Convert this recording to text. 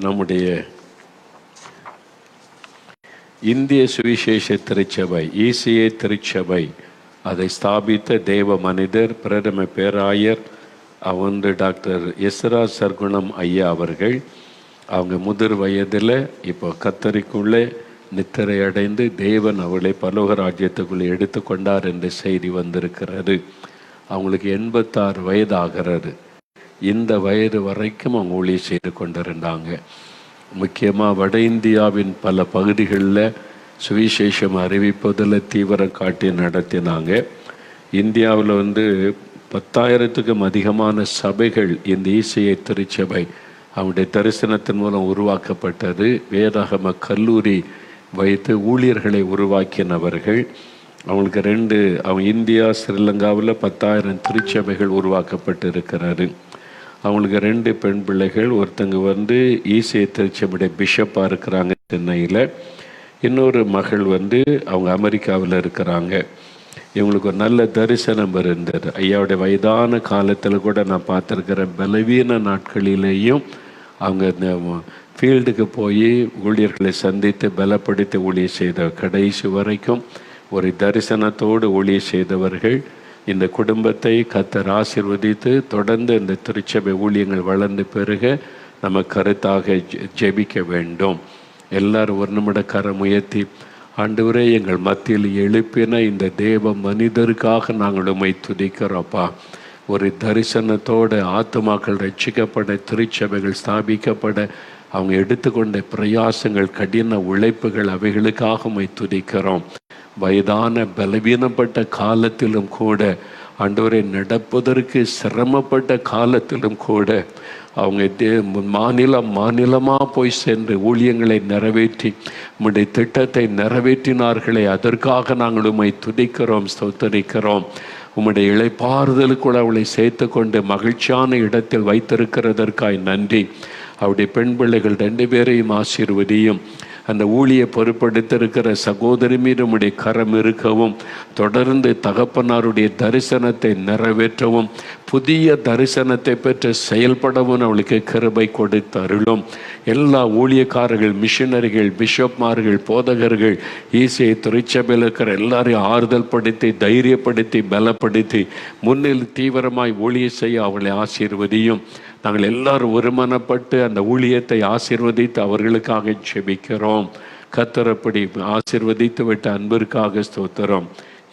நம்முடைய இந்திய சுவிசேஷ திருச்சபை இசிஏ திருச்சபை அதை ஸ்தாபித்த தேவ மனிதர் பிரதம பேராயர் அவங்க வந்து டாக்டர் எஸ்ரா சர்க்குணம் ஐயா அவர்கள். அவங்க முதிர் வயதில் இப்போ கத்தரிக்குள்ளே நித்திரை அடைந்து தேவன் அவளை பலோக ராஜ்யத்துக்குள்ளே எடுத்து கொண்டார் என்ற செய்தி வந்திருக்கிறது. அவங்களுக்கு எண்பத்தாறு வயதாகிறது. இந்த வயது வரைக்கும் அவங்க ஊழியர் செய்து கொண்டிருந்தாங்க. முக்கியமாக வட இந்தியாவின் பல பகுதிகளில் சுவிசேஷம் அறிவிப்பதில் தீவிரம் காட்டி நடத்தினாங்க. இந்தியாவில் வந்து பத்தாயிரத்துக்கும் அதிகமான சபைகள் இந்த இசையை திருச்சபை அவனுடைய தரிசனத்தின் மூலம் உருவாக்கப்பட்டது. வேதாகம கல்லூரி வைத்து ஊழியர்களை உருவாக்கினவர்கள். அவங்களுக்கு ரெண்டு அவன் இந்தியா ஸ்ரீலங்காவில் பத்தாயிரம் திருச்சபைகள் உருவாக்கப்பட்டு இருக்கிறாரு அவங்களுக்கு ரெண்டு பெண் பிள்ளைகள். ஒருத்தங்க வந்து ஈசிய திருச்சபையுடைய பிஷப்பாக இருக்கிறாங்க சென்னையில். இன்னொரு மகள் வந்து அவங்க அமெரிக்காவில் இருக்கிறாங்க. இவங்களுக்கு ஒரு நல்ல தரிசனம் இருந்தது. ஐயாவுடைய வயதான காலத்தில் கூட நான் பார்த்துருக்கிறேன் பலவீன நாட்களிலேயும் அவங்க இந்த ஃபீல்டுக்கு போய் ஊழியர்களை சந்தித்து பலப்படுத்தி ஊழியர் செய்த கடைசி வரைக்கும் ஒரு தரிசனத்தோடு ஊழியர் செய்தவர்கள் இந்த குடும்பத்தை கத்தர் ஆசிர்வதித்து தொடர்ந்து இந்த திருச்சபை ஊழியங்கள் வளர்ந்து பெருக நம்ம கருத்தாக ஜெ- ஜெபிக்க வேண்டும். எல்லாரும் ஒரு நிமிட கரம் உயர்த்தி ஆண்டவரே எங்கள் மத்தியில் எழுப்பின இந்த தேவ மனிதருக்காக நாங்கள் உண்மை துதிக்கிறோப்பா ஒரு தரிசனத்தோட ஆத்துமாக்கள் ரட்சிக்கப்பட திருச்சபைகள் ஸ்தாபிக்கப்பட அவங்க எடுத்துக்கொண்ட பிரயாசங்கள் கடின உழைப்புகள் அவைகளுக்காக உண்மை துதிக்கிறோம். வயதான பலவீனப்பட்ட காலத்திலும் கூட ஆண்டவரை நடப்பதற்கு சிரமப்பட்ட காலத்திலும் கூட அவங்க தே- மாநிலம் மாநிலமாக போய் சென்று ஊழியங்களை நிறைவேற்றி உம்முடைய திட்டத்தை நிறைவேற்றினார்களே அதற்காக நாங்கள் உம்மை துதிக்கிறோம் ஸ்தோத்தரிக்கிறோம். உம்முடைய இழைப்பாறுதலுக்குள் அவளை சேர்த்து கொண்டு மகிழ்ச்சியான இடத்தில் வைத்திருக்கிறதற்காய் நன்றி. அவருடைய பெண் பிள்ளைகள் ரெண்டு பேரையும் ஆசீர்வதியும். அந்த ஊழிய பொறுப்படுத்திருக்கிற சகோதரி மீது உடைய கரம் இருக்கவும் தொடர்ந்து தகப்பனாருடைய தரிசனத்தை நிறைவேற்றவும் புதிய தரிசனத்தை பெற்று செயல்படவும் அவளுக்கு கிருபை கொடுத்து அருளும். எல்லா ஊழியக்காரர்கள் மிஷினரிகள் பிஷப்மார்கள் போதகர்கள் ஈசியை திருச்சபையில் இருக்கிற எல்லாரையும் ஆறுதல் படுத்தி தைரியப்படுத்தி பலப்படுத்தி முன்னில் தீவிரமாய் ஊழிய செய்ய அவளை ஆசீர்வதியும். நாங்கள் எல்லாரும் ஒருமனப்பட்டு அந்த ஊழியத்தை ஆசீர்வதித்து அவர்களுக்காக செபிக்கிறோம் கத்தரப்படி ஆசிர்வதித்து விட்ட அன்பிற்காக ஸ்தோத்திரம்.